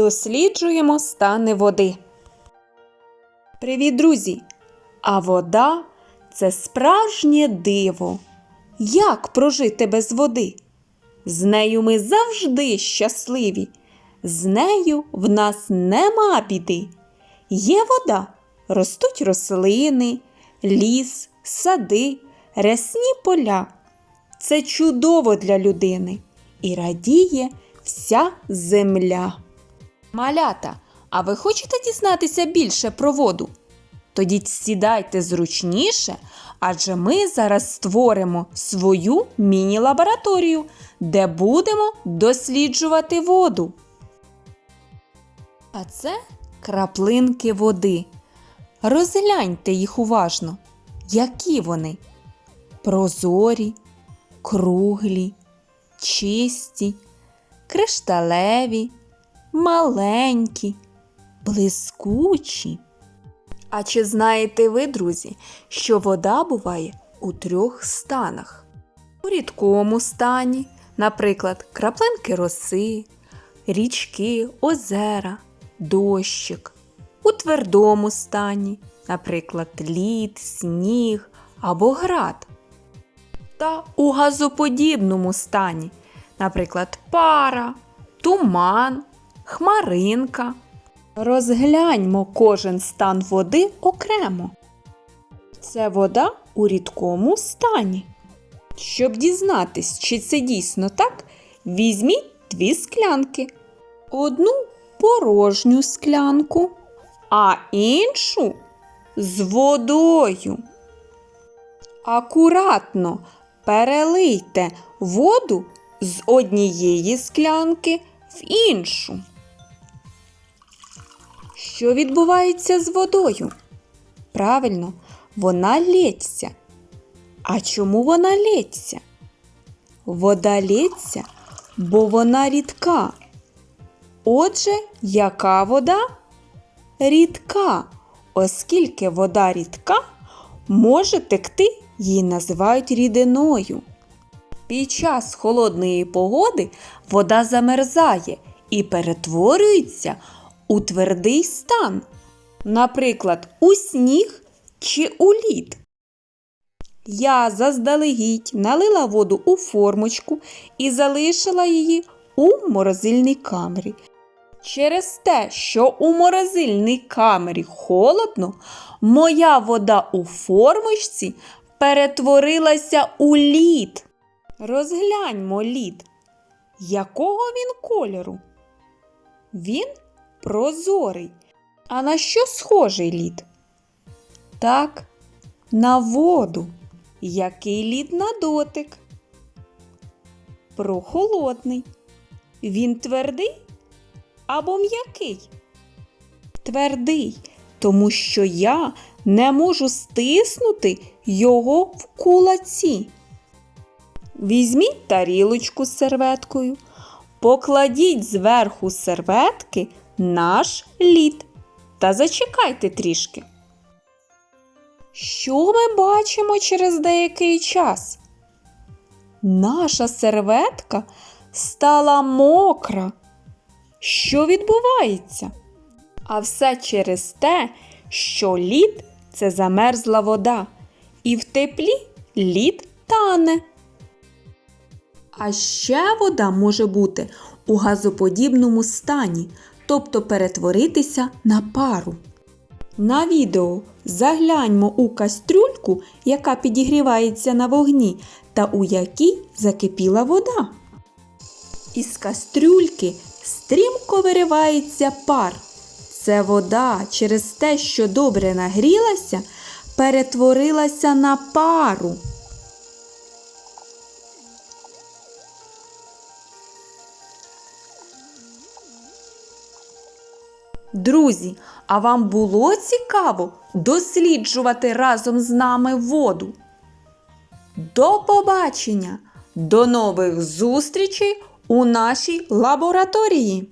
Досліджуємо стани води. Привіт, друзі! А вода це справжнє диво. Як прожити без води? З нею ми завжди щасливі. З нею в нас нема біди. Є вода, ростуть рослини, ліс, сади, рясні поля. Це чудово для людини і радіє вся земля. Малята, а ви хочете дізнатися більше про воду? Тоді сідайте зручніше, адже ми зараз створимо свою міні-лабораторію, де будемо досліджувати воду. А це краплинки води. Розгляньте їх уважно. Які вони? Прозорі, круглі, чисті, кришталеві, маленькі, блискучі. А чи знаєте ви, друзі, що вода буває у трьох станах? У рідкому стані, наприклад, краплинки роси, річки, озера, дощик. У твердому стані, наприклад, лід, сніг або град. Та у газоподібному стані, наприклад, пара, туман, хмаринка. Розгляньмо кожен стан води окремо. Це вода у рідкому стані. Щоб дізнатись, чи це дійсно так, візьміть дві склянки. Одну порожню склянку, а іншу з водою. Акуратно перелийте воду з однієї склянки в іншу. Що відбувається з водою? Правильно, вона лється. А чому вона лється? Вода лється, бо вона рідка. Отже, яка вода? Рідка. Оскільки вода рідка, може текти, її називають рідиною. Під час холодної погоди вода замерзає і перетворюється у твердий стан, наприклад, у сніг чи у лід. Я заздалегідь налила воду у формочку і залишила її у морозильній камері. Через те, що у морозильній камері холодно, моя вода у формочці перетворилася у лід. Розгляньмо лід. Якого він кольору? Він прозорий. А на що схожий лід? Так, на воду. Який лід на дотик? Прохолодний. Він твердий або м'який? Твердий, тому що я не можу стиснути його в кулаці. Візьміть тарілочку з серветкою, покладіть зверху серветки наш лід та зачекайте трішки. Що ми бачимо через деякий час? Наша серветка стала мокра. Що відбувається? А все через те, що лід це замерзла вода, і в теплі лід тане. А ще вода може бути у газоподібному стані, тобто перетворитися на пару. На відео загляньмо у кастрюльку, яка підігрівається на вогні, та у якій закипіла вода. Із кастрюльки стрімко виривається пар. Це вода через те, що добре нагрілася, перетворилася на пару. Друзі, а вам було цікаво досліджувати разом з нами воду? До побачення! До нових зустрічей у нашій лабораторії!